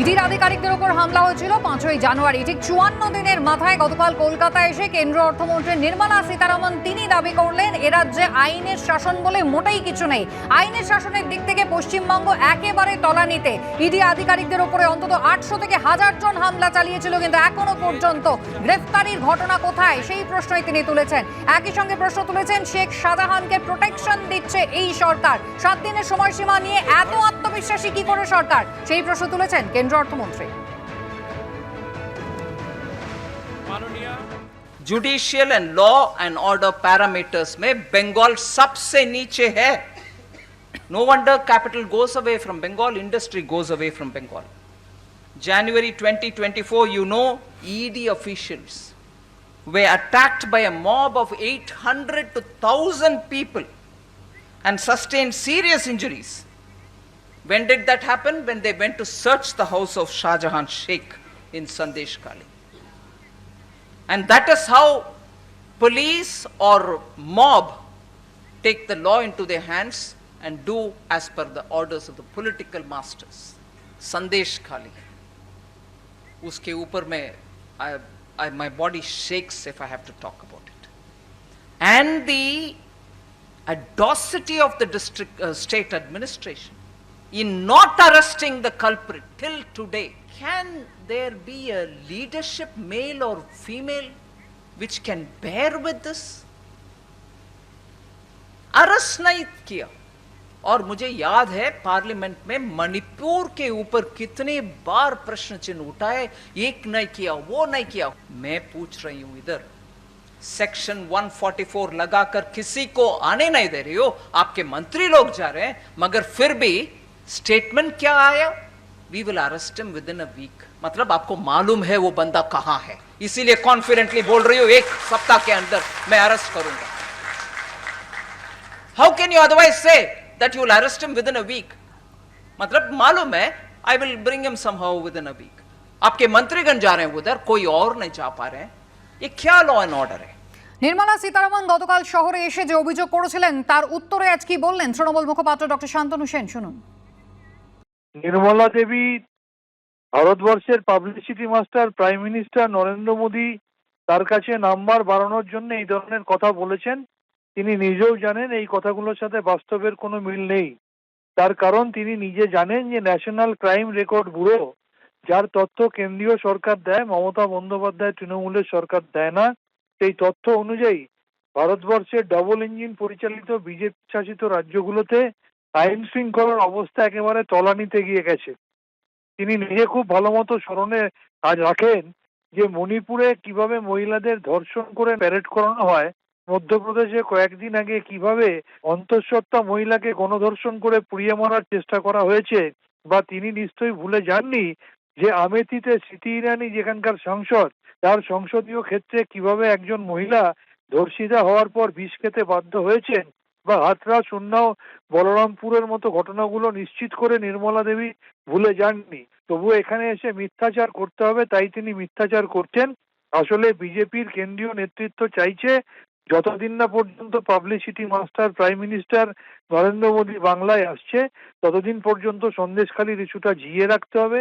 ইডির আধিকারিকদের উপর হামলা হয়েছিল পাঁচই জানুয়ারি। ঠিক চুয়ান্ন দিনের মাথায় গতকাল কলকাতায় এসে কেন্দ্র অর্থমন্ত্রী নির্মলা সীতারামন তিনি দাবি করলেন, এ রাজ্যে আইনের শাসন বলে মোটেই কিছু নেই। আইনের শাসনের দিক থেকে পশ্চিমবঙ্গ একেবারে তলানিতে। ইডি আধিকারিকদের উপরে অন্তত আটশো থেকে হাজার জন হামলা চালিয়েছিল, কিন্তু এখনও পর্যন্ত গ্রেফতারির ঘটনা কোথায় সেই প্রশ্নই তিনি তুলেছেন। একই সঙ্গে প্রশ্ন তুলেছেন, শেখ শাহজাহানকে প্রোটেকশন দিচ্ছে এই সরকার। সাত দিনের সময়সীমা নিয়ে এত আত্মবিশ্বাসী কি করে সরকার? সেই প্রশ্ন তুলেছেন কেন্দ্র অর্থমন্ত্রী judicial and law and order parameters में बंगाल सबसे नीचे है no wonder capital goes away from Bengal industry goes away from Bengal January 2024, you know, ED officials were attacked by a mob of 800 to 1000 people and sustained serious injuries. When did that happen? When they went to search the house of Shah Jahan Sheikh in Sandesh Kali. And that is how police or mob take the law into their hands and do as per the orders of the political masters. Sandesh Khali. उसके ऊपर में I, I, my body shakes if I have to talk about it. And the audacity of the district uh, state administration in not arresting the culprit till today. Can there be a leadership, male or female, which can bear with this? Arrest नहीं किया और मुझे याद है parliament में मणिपुर के ऊपर कितने बार प्रश्न चिन्ह उठाए एक नहीं किया वो नहीं किया मैं पूछ रही हूँ इधर सेक्शन 144 लगाकर किसी को आने नहीं दे रही हो आपके मंत्री लोग जा रहे हैं मगर फिर भी स्टेटमेंट क्या आया we will arrest him within a week मतलब आपको मालूम है वो बंदा कहां है इसीलिए कॉन्फिडेंटली बोल रही हूं एक सप्ताह के अंदर मैं अरेस्ट करूंगा how can you otherwise say that you will arrest him within a week मतलब मालूम है I will bring him somehow within a week आपके मंत्रीगण जा रहे हैं उधर कोई और नहीं जा पा रहे हैं ये क्या लॉ एंड ऑर्डर है নির্মলা সীতারামন গতকাল শহরে এসে যে অভিযোগ করেছিলেন তার উত্তরে আজ কি বললেন তৃণমূল মুখপাত্র ডক্টর শান্তনু সেন শুনুন নির্মলা দেবী ভারতবর্ষের publicity master prime minister Narendra Modi তার কাছে নাম্বার বাড়ানোর জন্য এই ধরনের কথা বলেছেন। তিনি নিজেও জানেন এই কথাগুলোর সাথে বাস্তবের কোনো মিল নেই। তার কারণ তিনি নিজে জানেন যে ন্যাশনাল ক্রাইম রেকর্ড ব্যুরো যার তথ্য কেন্দ্রীয় সরকার দেয়, মমতা বন্দ্যোপাধ্যায় তৃণমূলের সরকার দেয় না। সেই তথ্য অনুযায়ী, ভারতবর্ষের ডবল ইঞ্জিন পরিচালিত বিজেপি শাসিত রাজ্যগুলোতে আইন শৃঙ্খলার অবস্থা একেবারে তলানিতে গিয়ে গেছে। তিনি নিজে খুব ভালো মতো স্মরণে আজ রাখেন যে মণিপুরে কীভাবে মহিলাদের ধর্ষণ করে প্যারেড করানো হয়, মধ্যপ্রদেশে কয়েকদিন আগে কীভাবে অন্তঃসত্ত্বা মহিলাকে গণধর্ষণ করে পুড়িয়ে মারার চেষ্টা করা হয়েছে বা তিনি নিশ্চয়ই ভুলে যাননি যে আমেথিতে স্মৃতি ইরানি যেখানকার সংসদ, তার সংসদীয় ক্ষেত্রে কীভাবে একজন মহিলা ধর্ষিতা হওয়ার পর বিষ খেতে বাধ্য হয়েছেন বা হাতরা সুন্নাও বলরামপুরের মতো ঘটনাগুলো নিশ্চিত করে নির্মলা দেবী ভুলে যাননি। তবু এখানে এসে মিথ্যাচার করতে হবে, তাই তিনি মিথ্যাচার করছেন। আসলে বিজেপির কেন্দ্রীয় নেতৃত্ব চাইছে যতদিন না পর্যন্ত publicity master, prime minister Narendra Modi বাংলায় আসছে, ততদিন পর্যন্ত সন্দেশখালীর ইস্যুটা জিয়ে রাখতে হবে।